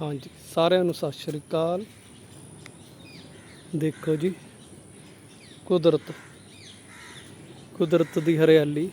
ਹਾਂਜੀ, ਸਾਰਿਆਂ ਨੂੰ ਸਤਿ ਸ਼੍ਰੀ ਅਕਾਲ। ਦੇਖੋ ਜੀ, ਕੁਦਰਤ ਕੁਦਰਤ ਦੀ ਹਰਿਆਲੀ।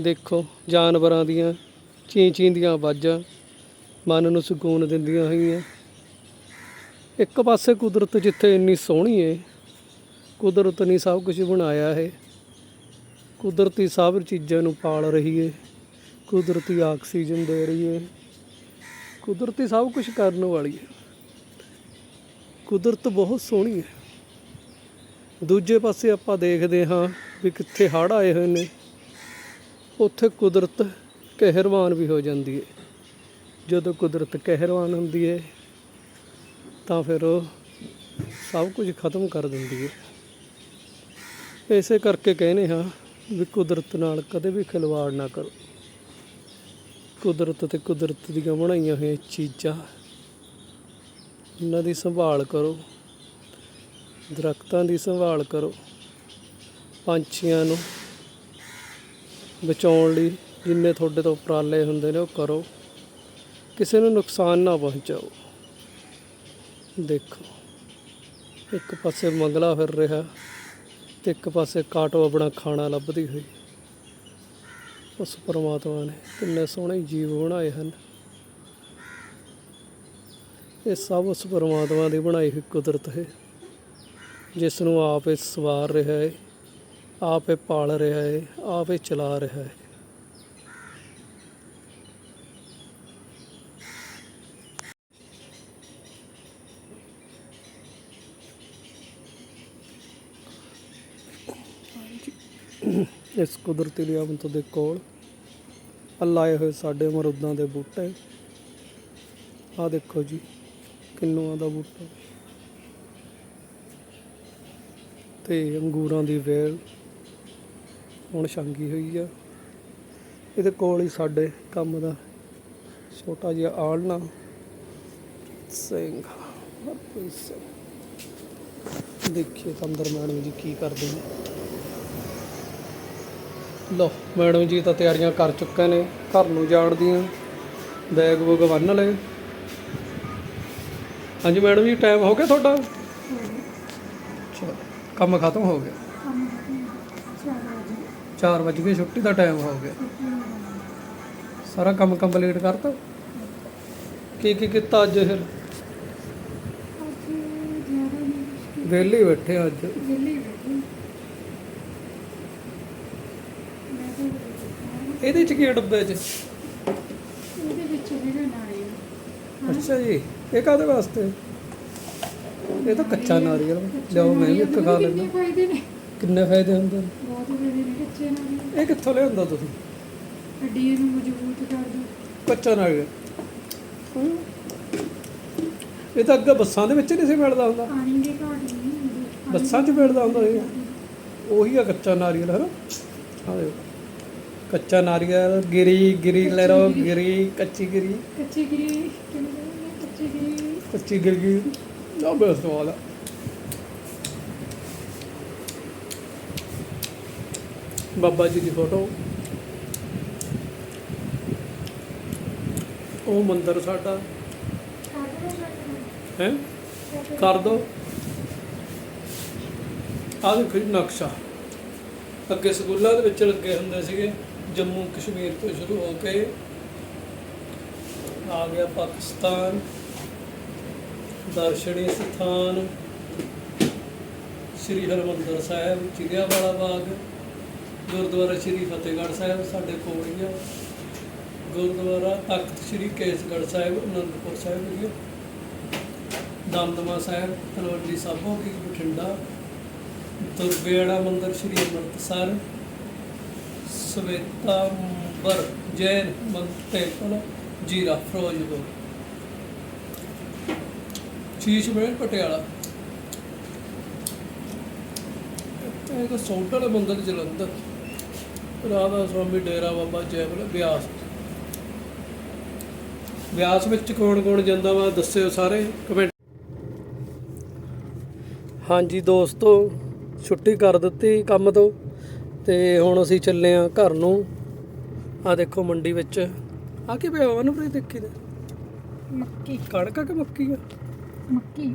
ਦੇਖੋ, ਜਾਨਵਰਾਂ ਦੀਆਂ ਚੀਂ ਚੀਂ ਦੀਆਂ ਆਵਾਜ਼ਾਂ ਮਨ ਨੂੰ ਸਕੂਨ ਦਿੰਦੀਆਂ ਹੋਈਆਂ। ਇੱਕ ਪਾਸੇ ਕੁਦਰਤ ਜਿੱਥੇ ਇੰਨੀ ਸੋਹਣੀ ਹੈ ਕੁਦਰਤ ਨੇ ਸਭ ਕੁਝ ਬਣਾਇਆ ਹੈ। ਕੁਦਰਤੀ ਸਭ ਚੀਜ਼ਾਂ ਨੂੰ ਪਾਲ ਰਹੀ ਹੈ ਕੁਦਰਤੀ ਆਕਸੀਜਨ ਦੇ ਰਹੀ ਹੈ ਕੁਦਰਤੀ ਸਭ ਕੁਝ ਕਰਨ ਵਾਲੀ ਹੈ। ਕੁਦਰਤ ਬਹੁਤ ਸੋਹਣੀ ਹੈ। ਦੂਜੇ ਪਾਸੇ ਆਪਾਂ ਦੇਖਦੇ ਹਾਂ ਵੀ ਕਿੱਥੇ ਹੜ੍ਹ ਆਏ ਹੋਏ ਨੇ। ਉੱਥੇ ਕੁਦਰਤ ਕਹਿਰਵਾਨ ਵੀ ਹੋ ਜਾਂਦੀ ਹੈ। ਜਦੋਂ ਕੁਦਰਤ ਕਹਿਰਵਾਨ ਹੁੰਦੀ ਹੈ, ਤਾਂ ਫਿਰ ਉਹ ਸਭ ਕੁਝ ਖਤਮ ਕਰ ਦਿੰਦੀ ਹੈ। ਇਸੇ ਕਰਕੇ ਕਹਿੰਦੇ ਹਾਂ ਵੀ ਕੁਦਰਤ ਨਾਲ ਕਦੇ ਵੀ ਖਿਲਵਾੜ ਨਾ ਕਰੋ। ਕੁਦਰਤ ਤੇ ਕੁਦਰਤ ਦੀਆਂ ਬਣਾਈਆਂ ਹੋਈਆਂ ਚੀਜ਼ਾਂ। ਉਹਨਾਂ ਦੀ ਸੰਭਾਲ ਕਰੋ। ਦਰਖਤਾਂ ਦੀ ਸੰਭਾਲ ਕਰੋ। ਪੰਛੀਆਂ ਨੂੰ ਬਚਾਉਣ ਲਈ ਜਿੰਨੇ ਤੁਹਾਡੇ ਤੋਂ ਉਪਰਾਲੇ ਹੁੰਦੇ ਨੇ ਉਹ ਕਰੋ। ਕਿਸੇ ਨੂੰ ਨੁਕਸਾਨ ਨਾ ਪਹੁੰਚਾਓ। ਦੇਖੋ, ਇੱਕ ਪਾਸੇ ਮੰਗਲਾ ਫਿਰ ਰਿਹਾ ਤੇ ਇੱਕ ਪਾਸੇ ਕਾਟੋ ਆਪਣਾ ਖਾਣਾ ਲੱਭਦੀ ਹੋਈ। ਉਸ ਪਰਮਾਤਮਾ ਨੇ ਕਿੰਨੇ ਸੋਹਣੇ ਜੀਵ ਬਣਾਏ ਹਨ। ਇਹ ਸਭ ਉਸ ਪਰਮਾਤਮਾ ਦੀ ਬਣਾਈ ਹੋਈ ਕੁਦਰਤ ਹੈ। ਜਿਸ ਨੂੰ ਆਪ ਇਹ ਸਵਾਰ ਰਿਹਾ ਹੈ, ਆਪ ਇਹ ਪਾਲ ਰਿਹਾ ਹੈ, ਆਪ ਇਹ ਚਲਾ ਰਿਹਾ ਹੈ। ਇਸ ਕੁਦਰਤੀ ਨਿਆਮਤ ਦੇ ਕੋਲ ਲਾਏ ਹੋਏ ਸਾਡੇ ਅਮਰੂਦਾਂ ਦੇ ਬੂਟੇ। ਆਹ ਦੇਖੋ ਜੀ, ਕਿੰਨੂਆਂ ਦਾ ਬੂਟਾ। ਤੇ ਅੰਗੂਰਾਂ ਦੀ ਵੇਲ ਹੁਣ ਛੰਗੀ ਹੋਈ ਆ। ਇਹਦੇ ਕੋਲ ਹੀ ਸਾਡੇ ਕੰਮ ਦਾ ਛੋਟਾ ਜਿਹਾ ਆਲਣਾ। ਸਿੰਘ ਹਰਪ੍ਰੀਤ ਸਿੰਘ। ਦੇਖੀਏ ਤਾਂ ਅੰਦਰ ਮੈਡਮ ਜੀ ਕੀ ਕਰਦੇ ਨੇ। ਲੋ ਮੈਡਮ ਜੀ ਤਾਂ ਤਿਆਰੀਆਂ ਕਰ ਚੁੱਕੇ ਨੇ ਘਰ ਨੂੰ ਜਾਣ ਦੀਆਂ ਬੈਗ ਬੁਗ ਬੰਨ ਲਏ। ਹਾਂਜੀ ਮੈਡਮ ਜੀ ਟਾਈਮ ਹੋ ਗਿਆ ਤੁਹਾਡਾ? ਚਲੋ ਕੰਮ ਖਤਮ ਹੋ ਗਿਆ। 4 ਵਜ ਗਏ ਛੁੱਟੀ ਦਾ ਟਾਈਮ ਹੋ ਗਿਆ। ਸਾਰਾ ਕੰਮ ਕੰਪਲੀਟ ਕਰਤਾ? ਕੀ ਕੀ ਕੀਤਾ ਅੱਜ ਫਿਰ? ਵਿਹਲੇ ਬੈਠੇ ਅੱਜ। ਇਹਦੇ ਚ ਕੀ ਆ ਡੱਬੇ ਚ? ਅੱਛਾ ਜੀ ਇਹ ਕਾਹਦੇ ਵਾਸਤੇ? ਇਹ ਤਾਂ ਕੱਚਾ ਨਾਰੀਅਲ ਲਿਆਓ ਮੈਂ ਵੀ ਇੱਕ ਖਾ ਲੈਂਦਾ। ਫਾਇਦੇ ਨੇ? ਕਿੰਨੇ ਫਾਇਦੇ ਹੁੰਦੇ ਨੇ? ਬਹੁਤ ਫਾਇਦੇ ਨੇ ਕੱਚੇ ਨਾਲ ਇਹ ਕਿੱਥੋਂ ਲਿਆਉਂਦਾ ਤੁਸੀਂ? ਹੱਡੀਆਂ ਨੂੰ ਮਜ਼ਬੂਤ ਕਰ ਦੋ ਕੱਚਾ ਨਾਰੀਅਲ। ਇਹ ਤਾਂ ਅੱਗੇ ਬੱਸਾਂ ਦੇ ਵਿੱਚ ਨਹੀਂ ਸੀ ਮਿਲਦਾ ਹੁੰਦਾ। ਪਾਣੀ ਦੀ ਘਾਟ ਨਹੀਂ ਹੁੰਦੀ। ਬੱਸਾਂ 'ਚ ਮਿਲਦਾ ਹੁੰਦਾ ਇਹ। ਉਹੀ ਆ ਕੱਚਾ ਨਾਰੀਅਲ ਹੈ ਨਾ ਆਹ ਦੇਖੋ। ਕੱਚਾ ਨਾਰੀਅਲ ਗਿਰੀ ਗਿਰੀ ਲੈ ਰੋ ਗਿਰੀ। ਕੱਚੀ ਗਿਰੀ। ਕੱਚੀ ਗਰੀ ਕੱਚੀ ਗਰੀ। ਕੱਚੀ ਨਾ ਬਸ ਵਾਲਾ ਬਾਬਾ ਜੀ ਦੀ ਫੋਟੋ। ਉਹ ਮੰਦਿਰ ਸਾਡਾ। ਹੈ? ਕਰ ਦੋ। ਆਹ ਦੇਖੋ ਨਕਸ਼ਾ। ਅੱਗੇ ਸਕੂਲਾਂ ਦੇ ਵਿੱਚ ਲੱਗੇ ਹੁੰਦੇ ਸੀਗੇ। ਜੰਮੂ ਕਸ਼ਮੀਰ ਤੋਂ ਸ਼ੁਰੂ ਹੋ ਕੇ ਆ ਗਿਆ ਪਾਕਿਸਤਾਨ, ਦਰਸ਼ਨੀ ਸਥਾਨ, ਸ੍ਰੀ ਹਰਿਮੰਦਰ ਸਾਹਿਬ, ਚਿੜੀਆਵਾਲਾ ਬਾਗ, ਗੁਰਦੁਆਰਾ ਸ੍ਰੀ ਫਤਿਹਗੜ੍ਹ ਸਾਹਿਬ ਸਾਡੇ ਕੋਲ ਹੀ ਆ। ਗੁਰਦੁਆਰਾ ਤਖਤ ਸ੍ਰੀ ਕੇਸਗੜ੍ਹ ਸਾਹਿਬ, ਅਨੰਦਪੁਰ ਸਾਹਿਬ ਜੀ ਦਮਦਮਾ ਸਾਹਿਬ, ਤਲਵੰਡੀ ਸਾਬੋ ਕੀ ਬਠਿੰਡਾ ਦੁਰਬੇੜਾ ਮੰਦਿਰ ਸ੍ਰੀ ਅੰਮ੍ਰਿਤਸਰ ਸਵੇਤਾਂਬਰ ਜੈਨ ਮੰਦਿਰ ਜੀਰਾ ਫਿਰੋਜ਼ਪੁਰ ਸ਼ੀਸ਼ ਮਹਿਲ ਪਟਿਆਲਾ। ਇਹ ਤਾਂ ਸੌਂਟਰ ਵਾਲਾ ਜਲੰਧਰ। ਰਾਧਾ ਸਵਾਮੀ ਡੇਰਾ ਬਾਬਾ ਜੈਮਲ ਬਿਆਸ। ਬਿਆਸ ਵਿੱਚ ਕੌਣ ਕੌਣ ਜਾਂਦਾ ਵਾ ਦੱਸਿਓ ਸਾਰੇ ਕਮੈਂਟ। ਹਾਂਜੀ ਦੋਸਤੋ, ਛੁੱਟੀ ਕਰ ਦਿੱਤੀ ਕੰਮ ਤੋਂ। ਤੇ ਹੁਣ ਅਸੀਂ ਚੱਲੇ ਆ ਘਰ ਨੂੰ। ਆ ਦੇਖੋ ਮੰਡੀ ਵਿੱਚ। ਆ ਕੀ ਪਿਆ ਮਨਪ੍ਰੀਤ ਦੇਖੀ ਤੇ ਮੱਕੀ। ਕਣਕ ਆ ਕਿ ਮੱਕੀ ਆ? ਮੱਕੀ।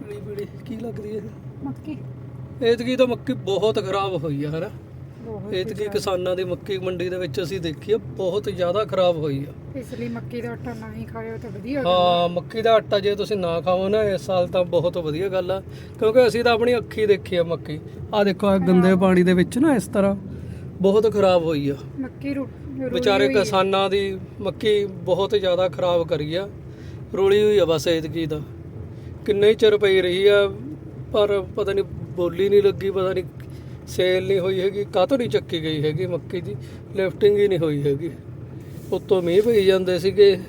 ਪੀਲੀ ਪੀਲੀ ਕੀ ਲੱਗਦੀ ਹੈ ਮੱਕੀ। ਐਤਕੀ ਤਾਂ ਮੱਕੀ ਬਹੁਤ ਖਰਾਬ ਹੋਈ ਆ ਹਨਾ। ਐਤਕੀ ਕਿਸਾਨਾਂ ਦੀ ਮੱਕੀ ਮੰਡੀ ਦੇ ਵਿੱਚ ਅਸੀਂ ਦੇਖੀ ਆ ਬਹੁਤ ਜ਼ਿਆਦਾ ਖਰਾਬ ਹੋਈ ਆ। ਇਸ ਲਈ ਮੱਕੀ ਦਾ ਆਟਾ ਨਹੀਂ ਖਾਇਓ ਤਾਂ ਵਧੀਆ ਗੱਲ ਹਾਂ ਮੱਕੀ ਦਾ ਆਟਾ ਜੇ ਤੁਸੀਂ ਨਾ ਖਾਓ ਨਾ ਇਸ ਸਾਲ ਤਾਂ ਬਹੁਤ ਵਧੀਆ ਗੱਲ ਆ। ਕਿਉਂਕਿ ਅਸੀਂ ਤਾਂ ਆਪਣੀ ਅੱਖੀ ਦੇਖੀ ਆ ਮੱਕੀ। ਆ ਦੇਖੋ ਆ ਗੰਦੇ ਪਾਣੀ ਦੇ ਵਿੱਚ ਨਾ ਇਸ ਤਰ੍ਹਾਂ ਬਹੁਤ ਖਰਾਬ ਹੋਈ ਆ। ਮੱਕੀ ਵਿਚਾਰੇ ਹੈ। ਕਿਸਾਨਾਂ ਦੀ ਮੱਕੀ ਬਹੁਤ ਜ਼ਿਆਦਾ ਖਰਾਬ ਕਰੀ ਆ। ਰੋਲੀ ਹੋਈ ਆ ਬਸ ਐਤਕੀ ਤਾਂ। ਕਿੰਨੇ ਹੀ ਚਿਰ ਪਈ ਰਹੀ ਆ ਪਰ ਪਤਾ ਨਹੀਂ ਬੋਲੀ ਨਹੀਂ ਲੱਗੀ ਪਤਾ ਨਹੀਂ ਸੇਲ ਨਹੀਂ ਹੋਈ ਹੈਗੀ ਕਾਹਤੋਂ ਨਹੀਂ ਚੱਕੀ ਗਈ ਹੈਗੀ ਮੱਕੀ ਦੀ ਲਿਫਟਿੰਗ ਹੀ ਨਹੀਂ ਹੋਈ ਹੈਗੀ। ਉੱਤੋਂ ਮੀਂਹ ਪਈ ਜਾਂਦੇ ਸੀਗੇ।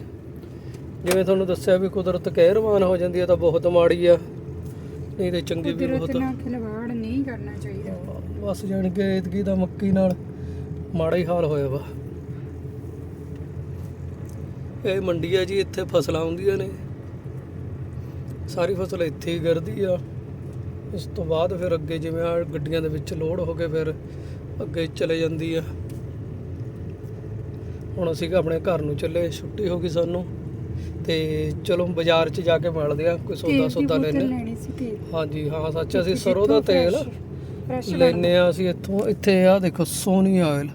ਜਿਵੇਂ ਤੁਹਾਨੂੰ ਦੱਸਿਆ ਵੀ ਕੁਦਰਤ ਕਹਿਰਵਾਨ ਹੋ ਜਾਂਦੀ ਹੈ ਤਾਂ ਬਹੁਤ ਮਾੜੀ ਆ। ਨਹੀਂ ਤੇ ਚੰਗੀ ਵੀ ਬਹੁਤ ਆ। ਨਾਲ ਖਿਲਵਾੜ ਨਹੀਂ ਕਰਨਾ ਚਾਹੀਦਾ। ਬਸ ਜਾਣ ਕੇ ਐਤਕੀ ਦਾ ਮੱਕੀ ਨਾਲ ਮਾੜਾ ਹੀ ਹਾਲ ਹੋਇਆ ਵਾ। ਇਹ ਮੰਡੀ ਆ ਜੀ ਇੱਥੇ ਫਸਲਾਂ ਹੁੰਦੀਆਂ ਨੇ। ਸਾਰੀ ਫਸਲ ਇੱਥੇ ਹੀ ਗਿਰਦੀ ਆ। ਇਸ ਤੋਂ ਬਾਅਦ ਫਿਰ ਅੱਗੇ ਜਿਵੇਂ ਆ ਗੱਡੀਆਂ ਦੇ ਵਿੱਚ ਲੋਡ ਹੋ ਕੇ ਫਿਰ ਅੱਗੇ ਚਲੇ ਜਾਂਦੀ ਆ। ਹੁਣ ਅਸੀਂ ਆਪਣੇ ਘਰ ਨੂੰ ਚੱਲੇ ਛੁੱਟੀ ਹੋ ਗਈ ਸਾਨੂੰ ਤੇ ਚਲੋ ਬਾਜ਼ਾਰ 'ਚ ਜਾ ਕੇ ਮਿਲਦੇ ਆ ਕੋਈ ਸੌਦਾ ਸੌਦਾ ਲੈਣੇ ਹਾਂਜੀ ਹਾਂ ਸੱਚ ਅਸੀਂ ਸਰੋਂ ਦਾ ਤੇਲ ਲੈਨੇ ਆ ਅਸੀਂ ਇੱਥੋਂ ਇੱਥੇ ਆ ਦੇਖੋ Soni oil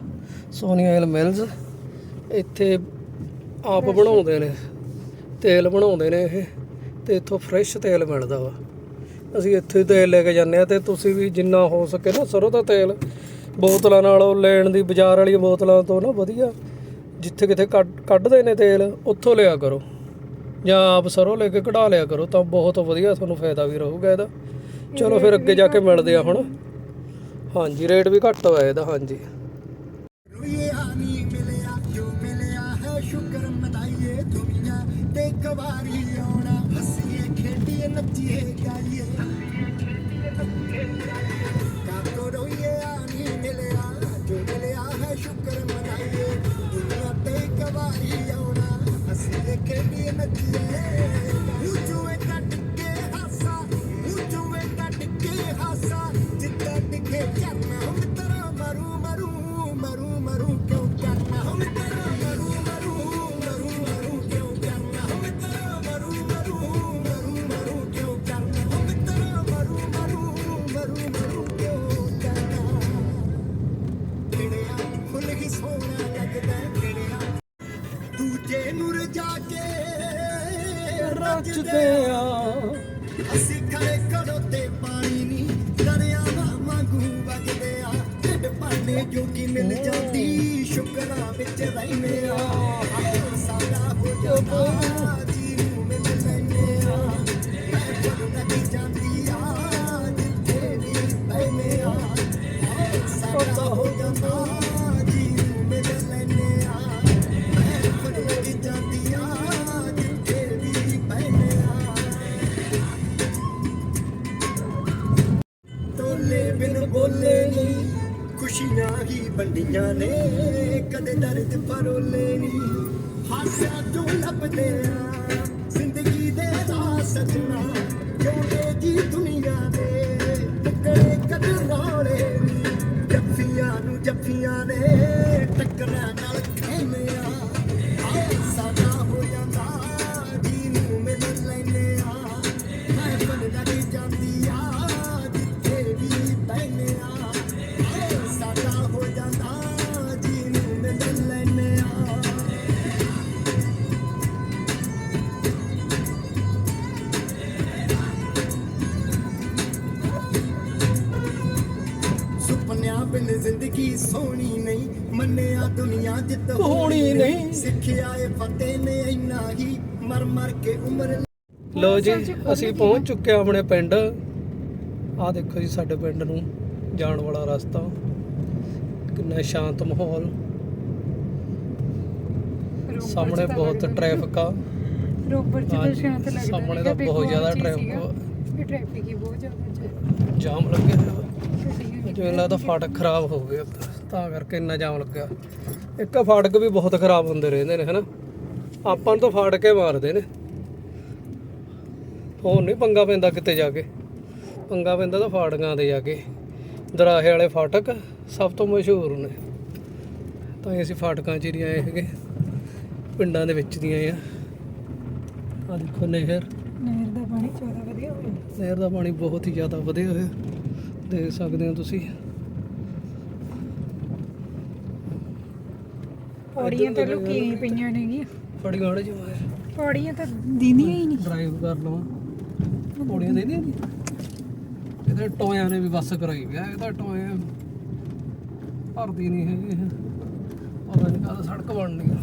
Soni oil mills ਇੱਥੇ ਆਪ ਬਣਾਉਂਦੇ ਨੇ ਤੇਲ ਬਣਾਉਂਦੇ ਨੇ ਇਹ ਤੇ ਇੱਥੋਂ ਫਰੈਸ਼ ਤੇਲ ਮਿਲਦਾ ਵਾ। ਅਸੀਂ ਇੱਥੇ ਹੀ ਤੇਲ ਲੈ ਕੇ ਜਾਂਦੇ ਆ ਤੇ ਤੁਸੀਂ ਵੀ ਜਿੰਨਾ ਹੋ ਸਕੇ ਨਾ ਸਰੋਂ ਦਾ ਤੇਲ ਬੋਤਲਾਂ ਨਾਲੋਂ ਲੈਣ ਦੀ ਬਾਜ਼ਾਰ ਵਾਲੀਆਂ ਬੋਤਲਾਂ ਤੋਂ ਨਾ ਵਧੀਆ ਜਿੱਥੇ ਕਿਤੇ ਕੱਢ- ਕੱਢਦੇ ਨੇ ਤੇਲ ਉੱਥੋਂ ਲਿਆ ਕਰੋ। ਜਾਂ ਆਪ ਸਰੋਂ ਲੈ ਕੇ ਕਢਾ ਲਿਆ ਕਰੋ ਤਾਂ ਬਹੁਤ ਵਧੀਆ ਤੁਹਾਨੂੰ ਫਾਇਦਾ ਵੀ ਰਹੂਗਾ ਇਹਦਾ। ਚਲੋ ਫਿਰ ਅੱਗੇ ਜਾ ਕੇ ਮਿਲਦੇ ਆ ਹੁਣ। ਹਾਂਜੀ ਰੇਟ ਵੀ ਘੱਟ ਹੋਇਆ ਇਹਦਾ ਹਾਂਜੀ। ਰੁਈਆ ਨਹੀਂ ਮਿਲਿਆ ਜੋ ਮਿਲਿਆ ਹੈ ਸ਼ੁਕਰ ਮਨਾਈਏ ਦੁਨੀਆ ਤੇ ਇੱਕ ਵਾਰੀ ਆਉਣਾ। 那跌开眼。ਰਚਦੇ ਆ। ਅਸੀਂ ਖੜੇ ਕਰੋ ਤੇ ਪਾਣੀ ਨਹੀਂ ਦਰਿਆਵਾਂ ਵਾਂਗੂ ਵਗਦੇ ਆ। ਢਿੱਡ ਭਾਂਡੇ ਜੋਗੀ ਮਿਲ ਜਾਂਦੀ, ਸ਼ੁਕਰਾਂ ਵਿੱਚ ਰਹਿੰਦੇ ਆ। ਖੁਸ਼ੀਆਂ ਹੀ ਵੰਡੀਆਂ ਨੇ, ਕਦੇ ਦਰਦ ਪਰੋਲੇ ਨਹੀਂ ਹਾਸਿਆਂ ਤੋਂ ਲੱਭਦੇ ਆ, ਜ਼ਿੰਦਗੀ ਦੇ ਰਾਹ ਸਜਣਾ। ਜਿਉਂਦੇ ਜੀ ਦੁਨੀਆ ਦੇ ਟੁਕੜੇ ਕਦਰਾਣੇ ਨੀ। ਜੱਫੀਆਂ ਨੂੰ ਜੱਫੀਆਂ ਨੇ ਟੱਕਰਾਂ ਨਾਲ ਖੈਨੇ ਦੁਨੀਆ ਜਿੱਤ ਹੋਣੀ ਨਹੀਂ। ਸਿੱਖਿਆ ਏ ਫਤਿਹ ਨੇ ਇੰਨਾ ਹੀ ਮਰ ਮਰ ਕੇ ਉਮਰ ਲੋ ਜੀ ਅਸੀਂ ਪਹੁੰਚ ਚੁੱਕੇ ਹਾਂ ਆਪਣੇ ਪਿੰਡ। ਆਹ ਦੇਖੋ ਜੀ ਸਾਡੇ ਪਿੰਡ ਨੂੰ ਜਾਣ ਵਾਲਾ ਰਸਤਾ। ਕਿੰਨਾ ਸ਼ਾਂਤ ਮਾਹੌਲ। ਸਾਹਮਣੇ ਬਹੁਤ ਟ੍ਰੈਫਿਕ ਆ। ਰੋਪੜ ਚ ਤਾਂ ਸ਼ਾਂਤ ਲੱਗਦਾ ਸਾਹਮਣੇ ਤਾਂ ਬਹੁਤ ਜ਼ਿਆਦਾ ਟ੍ਰੈਫਿਕ ਟ੍ਰੈਫਿਕ ਹੀ ਬਹੁਤ ਜ਼ਿਆਦਾ ਜਾਮ ਲੱਗਿਆ ਹੋਇਆ ਜਿਵੇਂ ਲੱਗਦਾ ਫਾਟਕ ਖਰਾਬ ਹੋ ਗਿਆ। ਤਾਂ ਕਰਕੇ ਇੰਨਾ ਜਾਮ ਲੱਗਿਆ। ਇੱਕ ਫਾਟਕ ਵੀ ਬਹੁਤ ਖਰਾਬ ਹੁੰਦੇ ਰਹਿੰਦੇ ਨੇ ਹਨਾ? ਆਪਾਂ ਨੂੰ ਤਾਂ ਫਾਟਕ ਹੀ ਮਾਰਦੇ ਨੇ। ਹੋਰ ਨਹੀਂ ਪੰਗਾ ਪੈਂਦਾ ਕਿਤੇ ਜਾ ਕੇ। ਪੰਗਾ ਪੈਂਦਾ ਤਾਂ ਫਾਟਕਾਂ ਤੇ ਜਾ ਕੇ। ਦਰਾਹੇ ਵਾਲੇ ਫਾਟਕ ਸਭ ਤੋਂ ਮਸ਼ਹੂਰ ਨੇ। ਤਾਂ ਅਸੀਂ ਫਾਟਕਾਂ 'ਚ ਹੀ ਆਏ ਹੈਗੇ। ਪਿੰਡਾਂ ਦੇ ਵਿੱਚ ਦੀਆਂ ਆ। ਆ ਦੇਖੋ ਨਹਿਰ। ਨਹਿਰ ਦਾ ਪਾਣੀ ਜ਼ਿਆਦਾ ਵਧੀਆ ਹੋਇਆ। ਨਹਿਰ ਦਾ ਪਾਣੀ ਬਹੁਤ ਹੀ ਜ਼ਿਆਦਾ ਵਧਿਆ ਹੋਇਆ। ਦੇਖ ਸਕਦੇ ਹੋ ਤੁਸੀਂ। ਪੌੜੀਆਂ ਤਾਂ ਲੁਕੀਆਂ ਪਈਆਂ ਨੇਗੀਆਂ। ਬੜੀ ਗਾੜੇ ਜੋ ਹੈ ਪੌੜੀਆਂ ਤਾਂ ਦਿੰਦੀਆਂ ਹੀ ਨਹੀਂ। ਡਰਾਈਵ ਕਰ ਲਵਾਂ। ਪੌੜੀਆਂ ਦੇ ਦੀਆਂ ਇਹਦੇ ਟੋਇਆਂ ਨੇ ਵੀ ਬੱਸ ਕਰਾਈ ਗਿਆ ਇਹਦਾ ਟੋਏ ਭਰਦੀ ਨਹੀਂ ਹੈਗੀ। ਪਤਾ ਨਹੀਂ ਕਦ ਸੜਕ ਬਣਨੀ ਆ।